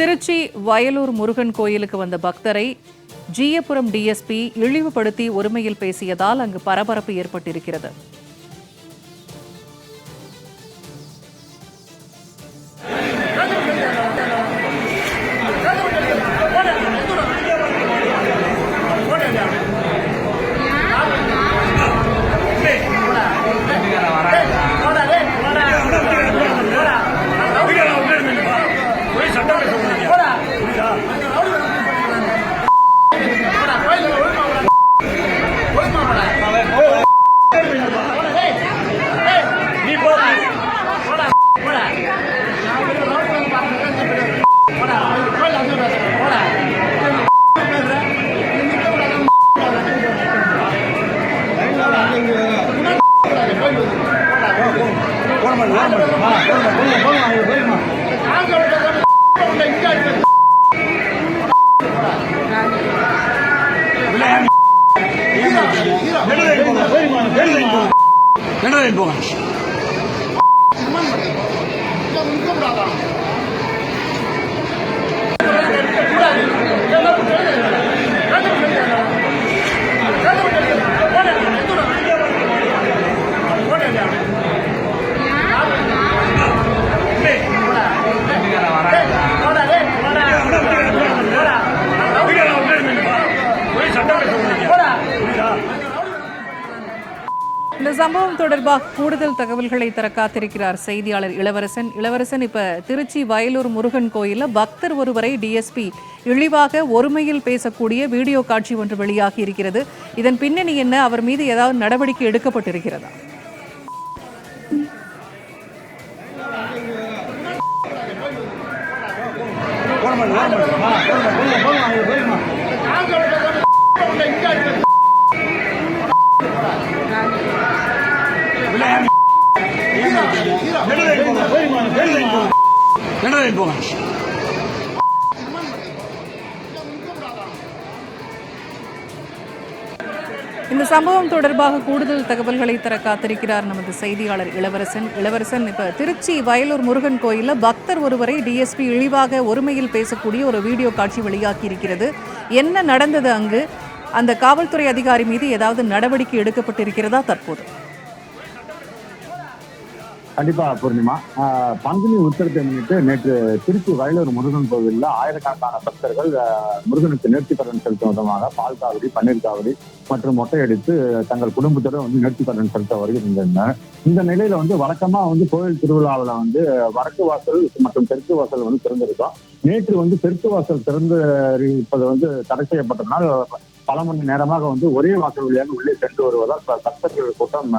திருச்சி வயலூர் முருகன் கோயிலுக்கு வந்த பக்தரை ஜீயபுரம் டிஎஸ்பி இழிவுபடுத்தி ஒருமையில் பேசியதால் அங்கு பரபரப்பு ஏற்பட்டிருக்கிறது. போங்க சம்பவம் தொடர்பாக கூடுதல் தகவல்களை தர காத்திருக்கிறார் செய்தியாளர் இளவரசன் இளவரசன் இப்ப திருச்சி வயலூர் முருகன் கோயில்ல பக்தர் ஒருவரை டிஎஸ்பி இழிவாக ஒருமையில் பேசக்கூடிய வீடியோ காட்சி ஒன்று வெளியாகி இருக்கிறது இதன் பின்னணி என்ன அவர் மீது ஏதாவது நடவடிக்கை எடுக்கப்பட்டிருக்கிறதா என்னடா போங்க இந்த சம்பவம் தொடர்பாக கூடுதல் தகவல்களை தர காத்திருக்கிறார் நமது செய்தியாளர் இளவரசன். இளவரசன் இப்ப திருச்சி வயலூர் முருகன் கோயில்ல பக்தர் ஒருவரை டிஎஸ்பி இழிவாக ஒருமையில் பேசக்கூடிய ஒரு வீடியோ காட்சி வெளியாகி இருக்கிறது என்ன நடந்தது அங்கு? அந்த காவல்துறை அதிகாரி மீது ஏதாவது நடவடிக்கை எடுக்கப்பட்டிருக்கிறதா தற்போது? கண்டிப்பா பூர்ணிமா. பங்குனி உத்தரத்தை முன்னிட்டு நேற்று திருச்சி வயலூர் முருகன் கோவிலில் ஆயிரக்கணக்கான பக்தர்கள் முருகனுக்கு முருகனுக்கு நேர்த்திக்கடன் செலுத்தும் விதமாக பால் காவடி பன்னீர் காவடி மற்றும் மொட்டையடித்து தங்கள் குடும்பத்தோட வந்து நேர்த்திக்கடன் செலுத்த வருகின்றனர். இந்த நிலையில வந்து வழக்கமா வந்து கோவில் திருவிழாவில் வந்து வடக்கு வாசல் மற்றும் தெற்கு வாசல் வந்து திறந்திருக்கும். நேற்று வந்து தெற்கு வாசல் திறந்து இருப்பது வந்து தடை செய்யப்பட்டதனால் பல மணி நேரமாக வந்து ஒரே வாசல் வழியாக உள்ளே சென்று வருவதால் பக்தர்கள் கூட்டம்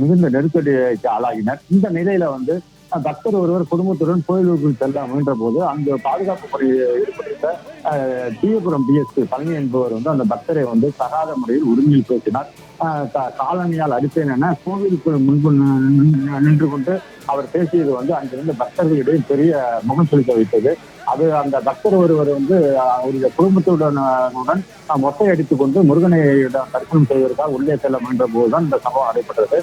மிகுந்த நெருக்கடிக்கு ஆளாகினர். இந்த நிலையில வந்து பக்தர் ஒருவர் குடும்பத்துடன் கோயிலுக்குள் செல்ல முயன்ற போது அந்த பாதுகாப்பு பணியில் ஈடுபட்டிருந்த தீயபுரம் பிஎஸ்பி பழனி என்பவர் வந்து அந்த பக்தரை வந்து தகாத முறையில் உரிமையில் பேசினார். ஆஹ், அடுத்து காலணியால் அடித்தேன் என கோவிலுக்கு முன்பு நின்று கொண்டு அவர் பேசியது வந்து அங்கிருந்த பக்தர்களிடையே பெரிய முகம் செலுத்த வைத்தது. அது அந்த பக்தர் ஒருவர் வந்து அவருடைய குடும்பத்துடன் உடன் மொட்டை அடித்துக் கொண்டு முருகனை தரிசனம் செய்வதற்காக உள்ளே செல்ல முயன்ற போதுதான் இந்த சம்பவம் நடைபெற்றது.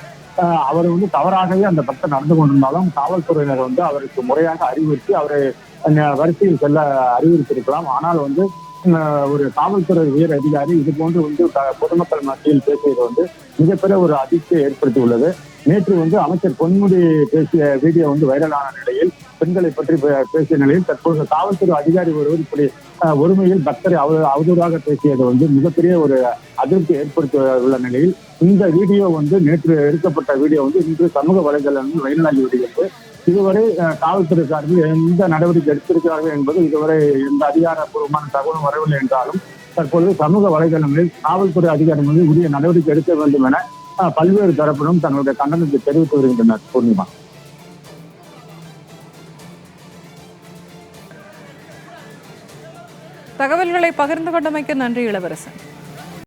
அவர் வந்து தவறாகவே அந்த பக்தர் நடந்து கொண்டிருந்தாலும் காவல்துறையினர் வந்து அவருக்கு முறையாக அறிவுறுத்தி அவரை வரிசையில் செல்ல அறிவுறுத்தியிருக்கலாம். ஆனால் வந்து ஒரு காவல்துறை உயர் அதிகாரி இது போன்று வந்து பொதுமக்கள் மத்தியில் பேசியது வந்து மிகப்பெரிய ஒரு அதிர்ச்சியை ஏற்படுத்தியுள்ளது. நேற்று வந்து அமைச்சர் பொன்முடி பேசிய வீடியோ வந்து வைரலான நிலையில் பெண்களை பற்றி பே- பேசிய நிலையில் தற்போது காவல்துறை அதிகாரி ஒருவர் இப்படி ஒருமையில் பக்தரை அவ- அவதூறாக பேசியது வந்து மிகப்பெரிய ஒரு அதிருப்தி ஏற்படுத்தி உள்ள நிலையில் இந்த வீடியோ வந்து நேற்று எடுக்கப்பட்ட வீடியோ வந்து இன்று சமூக வலைதளங்கள் வைரலாகி வருகிறது இதுவரை காவல்துறை சார்பில் எந்த நடவடிக்கை எடுத்திருக்கிறார்கள் என்பது இதுவரை எந்த அதிகாரப்பூர்வமான தகவலும் வரவில்லை என்றாலும் தற்போது சமூக வலைதளங்களில் காவல்துறை அதிகாரிகள் உரிய நடவடிக்கை எடுக்க வேண்டும் என அஹ், பல்வேறு தரப்பிலும் தங்களுடைய கண்டனத்தை தெரிவித்து வருகின்றனர். பூர்ணிமா. தகவல்களை பகிர்ந்து கொண்டமைக்கு நன்றி இளவரசன்.